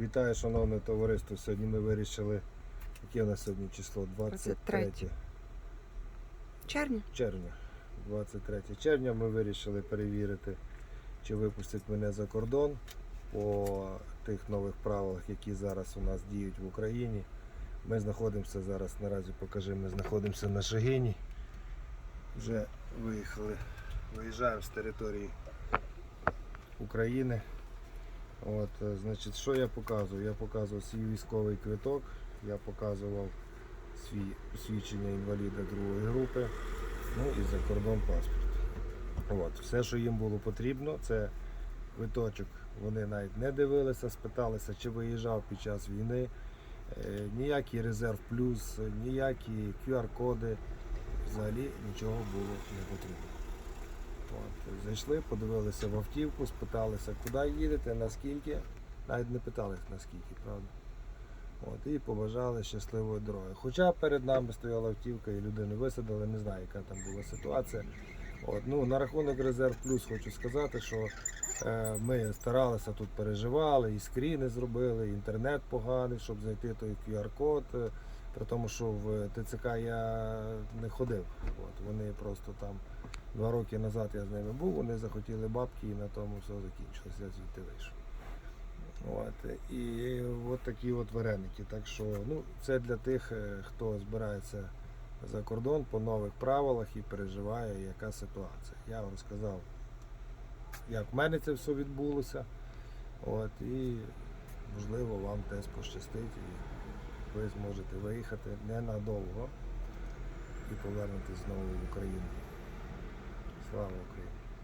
Вітаю, шановне товариство. Сьогодні ми вирішили, яке у нас сьогодні число? 23 23. Червня. червня. 23 червня ми вирішили перевірити, чи випустять мене за кордон по тих нових правилах, які зараз у нас діють в Україні. Ми знаходимося зараз, наразі покажи, ми знаходимося на Шагині. Вже виїхали, виїжджаємо з території України. От, е, значить, що я показую? Я показував свій військовий квиток, я показував свій посвідчення інваліда другої групи, ну і за кордон паспорт. От, все, що їм було потрібно, це квиточок. Вони навіть не дивилися, спиталися, чи виїжджав під час війни. Е, ніякий резерв плюс, ніякі QR-коди, взагалі нічого було не потрібно. Зайшли, подивилися в автівку, спиталися, куди їдете, наскільки. Навіть не питали наскільки, правда. От, і побажали щасливої дороги. Хоча перед нами стояла автівка і людину висадили, не знаю, яка там була ситуація. От, ну, на рахунок резерв плюс хочу сказати, що е, ми старалися тут переживали, і скріни зробили, і інтернет поганий, щоб знайти той QR-код. При тому, що в ТЦК я не ходив. От, вони просто там два роки назад я з ними був, вони захотіли бабки і на тому все закінчилося. Я звідти вийшов. От, і от такі от вареники. Так що ну, це для тих, е, хто збирається за кордон по нових правилах і переживає, яка ситуація. Я вам розказав, як в мене це все відбулося. От, і можливо вам теж пощастить, ви зможете виїхати ненадовго і повернутися знову в Україну. Слава Україні!